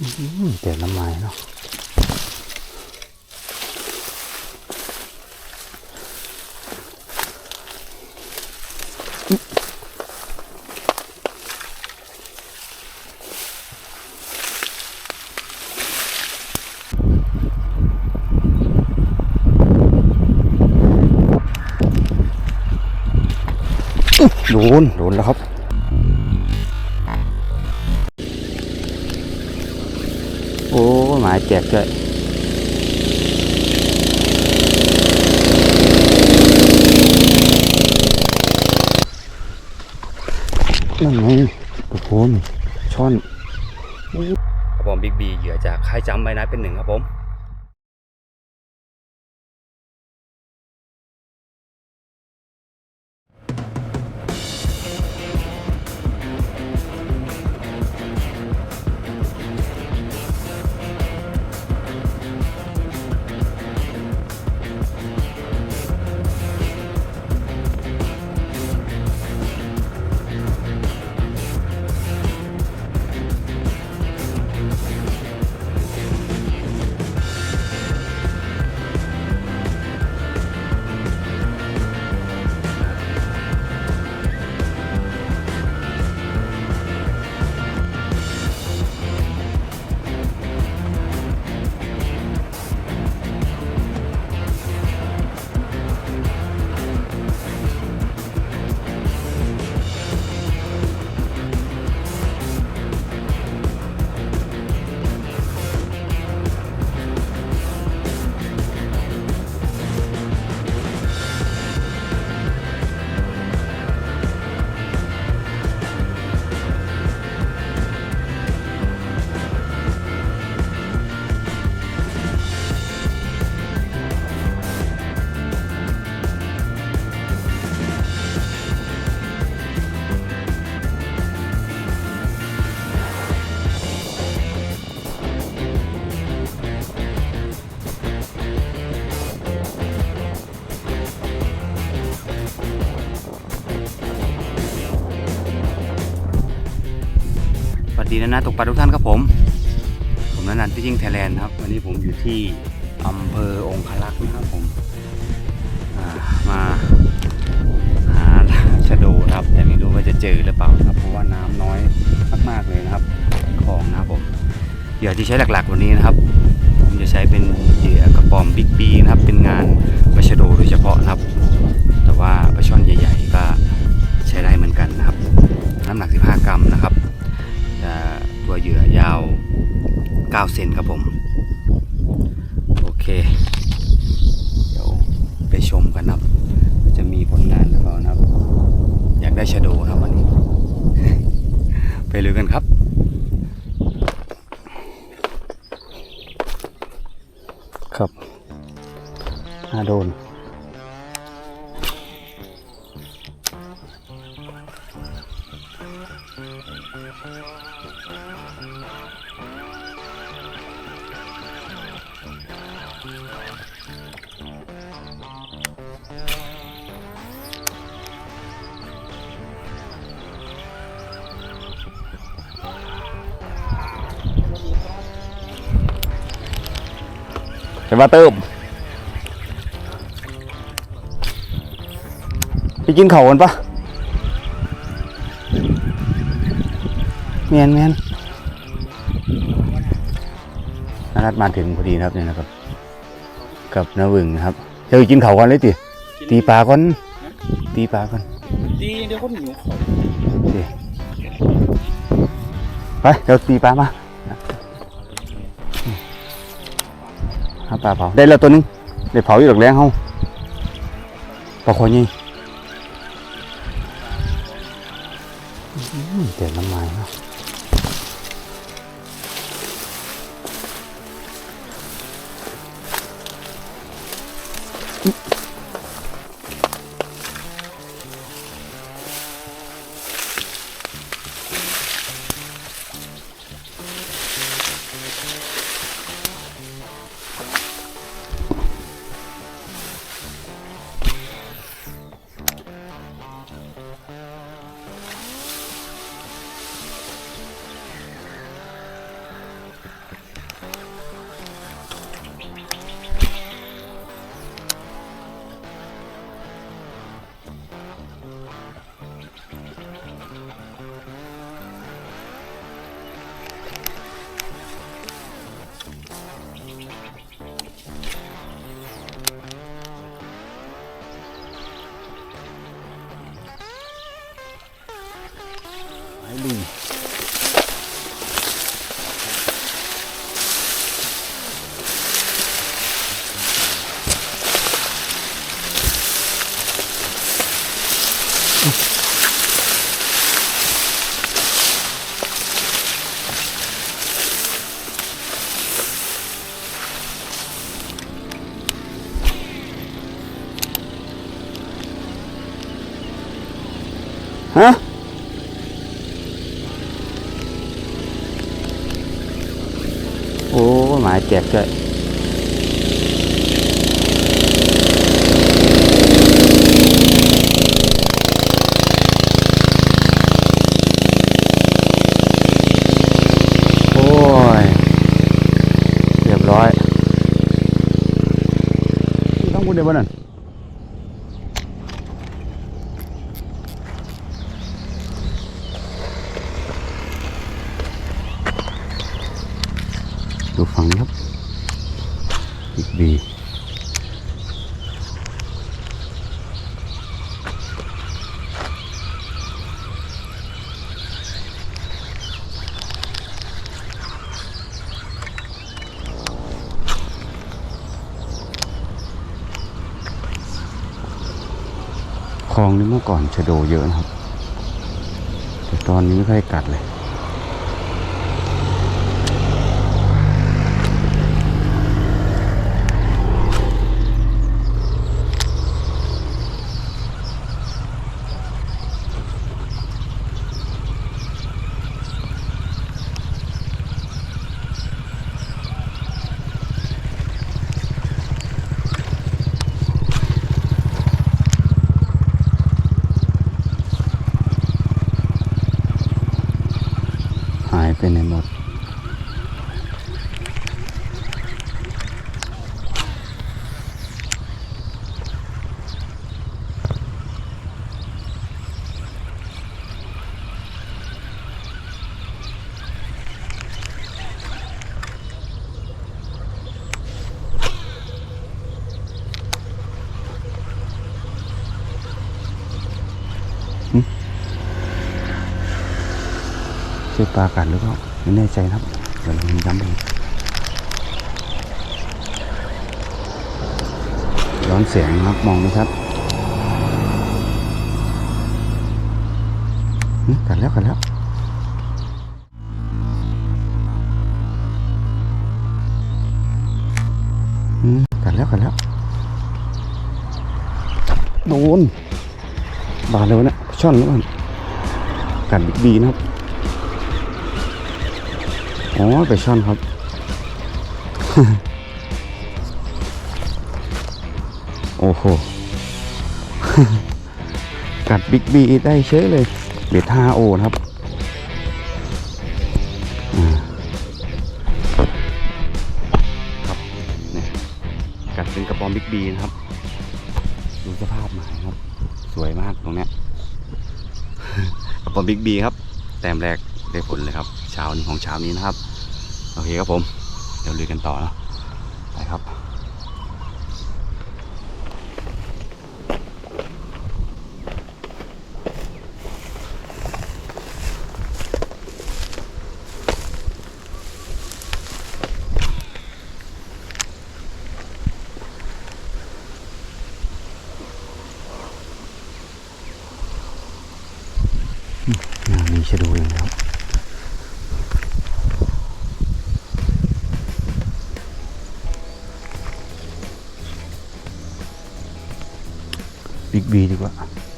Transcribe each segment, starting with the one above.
อืมแต่น้ำไม้เนาะโดน โดนแล้วครับ โอ้หมายแจกด้วยนั่นไงโอ้โหช่อน ครับผมบิ๊กบีเหยื่อจากค่ายจำใบนัดเป็นหนึ่งครับผม สวัสดีนะนะตกปลาทุกท่านครับผม ผมนันนันที่ยิ่งไทยแลนด์ครับ วันนี้ผมอยู่ที่อำเภอองคลักษ์นะครับผมามาหาชะโดครับ แต่ไม่รู้ว่าจะเจอหรือเปล่าครับ เพราะว่าน้ำน้อยมากๆเลยนะครับคลองนะครับผมเหยื่อที่ใช้หลักๆวันนี้นะครับ ผมจะใช้เป็นเหยื่อกระป๋อมบิ๊กบีนะครับ เป็นงานปลาชะโดโดยเฉพาะนะครับ แต่ว่าปลาช่อนใหญ่ ๆ ก็ใช้ได้เหมือนกันนะครับ น้ำหนัก 15 กรัมนะครับ ตัวเหยื่อยาว 9 เซนครับผม โอเค เดี๋ยวไปชมกันนะครับจะมีผลงานหรือเปล่านะครับ อยากได้ชะโดนะครับวันนี้ ไปเลยกันครับครับอาโดน เห็นว่าเติมไปกินเขาวกันปะเมียนเมียนนารัดมาถึงพอดีนะครับเนี่ยนะครับ กับน้าหวึงนะครับเดี๋ยวไปกินเขาวกันเลยติตีปลาก่อนตีปลาก่อนดีเดี๋ยวคนหิวของดิไปเดี๋ยวตีปลามา หาปลาเผาได้แล้วตัวนึงได้เผาอยู่ดอกแรงเฮาปลาคอยนี่เดี๋ยวน้ำ แจกด้วยโอ้ยเรียบร้อยต้องพูดเดี๋ยวบ้านั่นดูฝั่งนี้ครับ อีกบี คล องนี่เมื่อก่อนชะโดเยอะนะครับ แต่ตอนนี้ไม่ค่อยกัดเลย ช่ปลากัดหรือเปล่าไม่แน่ใจครับ เดี๋ยวเราย้ำดูย้อนเสียงครับมองไม่ชัดหึกัดแล้วกัดแล้วกัดแล้วกัดแล้ว โดน บาดเลยวะเนี่ยช่อนหรือเปล่ากัดบีนะครับ อ๋อไปช่อนครับ โอ้โห กัดบิ๊กบีได้เฉยเลยเบ็ด5โอครับครับเนี่ยกัดเป็นกระปอมบิ๊กบีนะครับ ดูสภาพหมายครับ สวยมากตรงเนี้ยกระปอมบิ๊กบีครับ แต้มแรกได้ผลเลยครับ เช้านี้ของเช้านี้นะครับ โอเคครับผม เดี๋ยวลุยกันต่อนะไปครับมีชะดูอย่างแล้วบิ๊ ก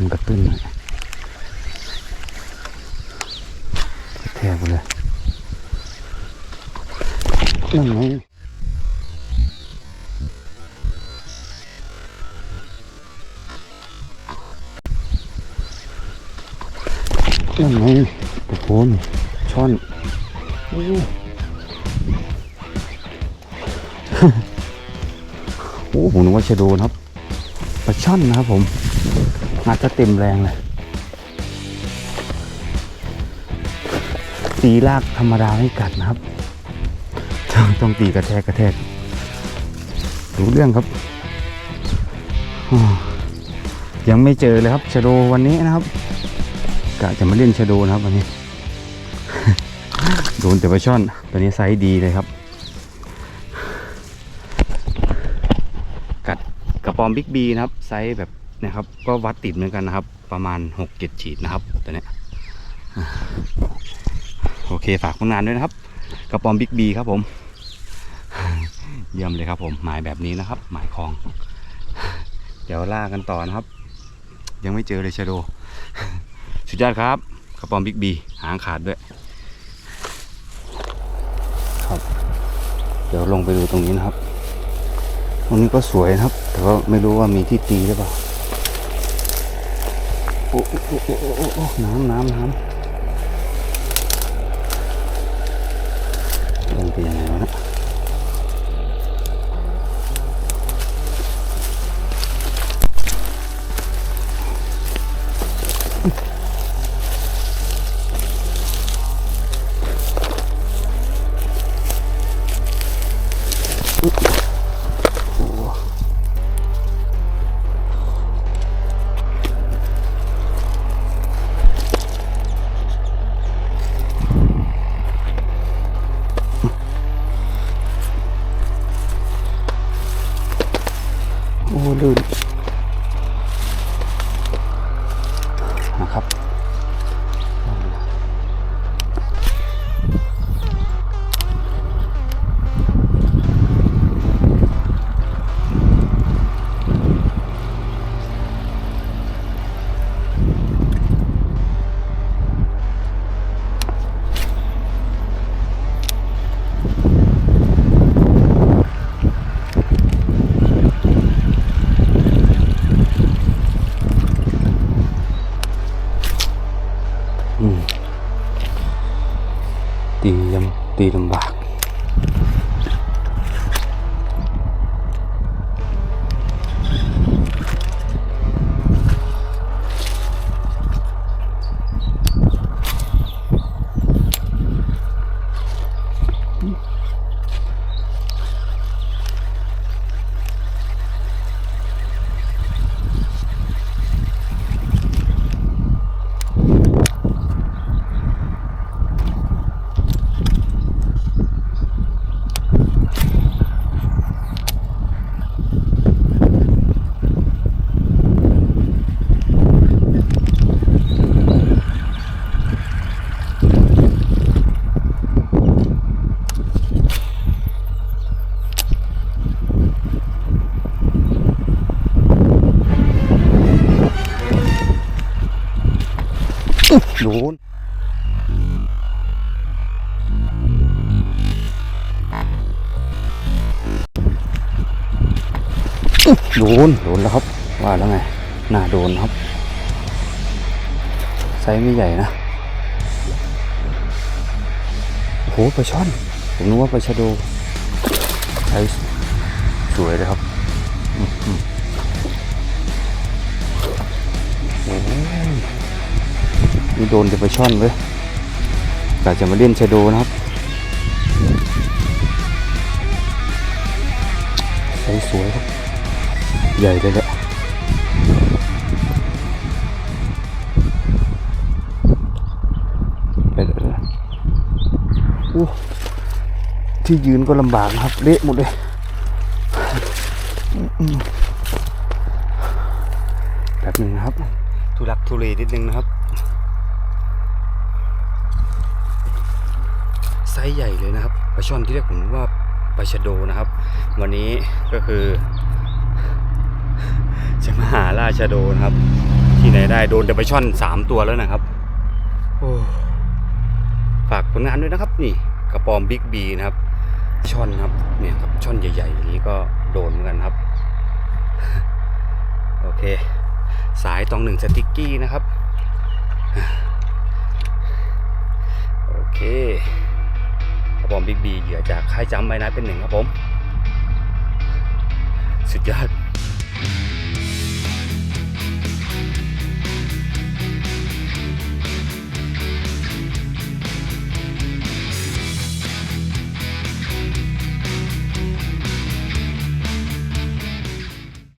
มกระตุ้นหน่ยแทบเลยนั่นไงนั่นไงโอ้โหช่อนโอ้โหผมนึกว่าชะโดนครับประช่อนนะครับผม งัดจะเต็มแรงเลยตีลากธรรมดาไม่กัดนะครับต้องต้องตีกระแทกกระแทกรู้เรื่องครับ ยังไม่เจอเลยครับชโดวันนี้นะครับกะจะมาเล่นชโดนะครับวันนี้ โดนแต่ปลาช่อนตัวนี้ไซส์ดีเลยครับ กัดกระปอมบิ๊กบีนะครับ ไซส์แบบ นะครับ ก็วัดติดเหมือนกันนะครับ ประมาณ6-7ฉีดนะครับตัวนี้โอเคฝากผลงานด้วยนะครับ กระป๋อมบิ๊กบีครับผม เยี่ยมเลยครับผม หมายแบบนี้นะครับ หมายคลอง เดี๋ยวล่ากันต่อนะครับ ยังไม่เจอเลยชโด สุดยอดครับ กระป๋อมบิ๊กบีหางขาดด้วยครับเดี๋ยวลงไปดูตรงนี้นะครับ ตรงนี้ก็สวยนะครับ แต่ว่าไม่รู้ว่ามีที่ตีหรือเปล่า โอ้โอ้โอ้โอ้น้ำน้ำน้ำ โดนโดนโดนแล้วครับ ว่าแล้วไงน่าโดนครับ ไซส์ไม่ใหญ่นะโอ้โหปลาช่อน ผมนึกว่าปลาชะโดไซส์สวยเลยครับ นี่โดนจะไปช่อนเว้ยกะจะมาเล่นชโดนะครับสสวยครับ ใหญ่เลยแหละไปเลยที่ยืนก็ลำบากครับ เละหมดเลยแบบหนึ่งนะครับ ทุลักทุเลนิดนึงนะครับ ไซส์ใหญ่เลยนะครับปลาช่อนที่เรียกผมว่าปลาชะโดนะครับ วันนี้ก็คือ จะมาหาล่าชะโดนะครับ ที่ไหนได้โดนแต่ปลาช่อนสามตัวแล้วนะครับโอ้ฝากผลงานด้วยนะครับ นี่กระปอมบิ๊กบีนะครับ ช่อนครับเนี่ยครับช่อนใหญ่ๆอย่างนี้ก็โดนเหมือนกันครับ โอเค สายตองหนึ่งสติกกี้นะครับ โอเค ครับผมบิ๊กบีเหยื่อจากค่ายจำใบนัดเป็นหนึ่งครับผม สุดยอด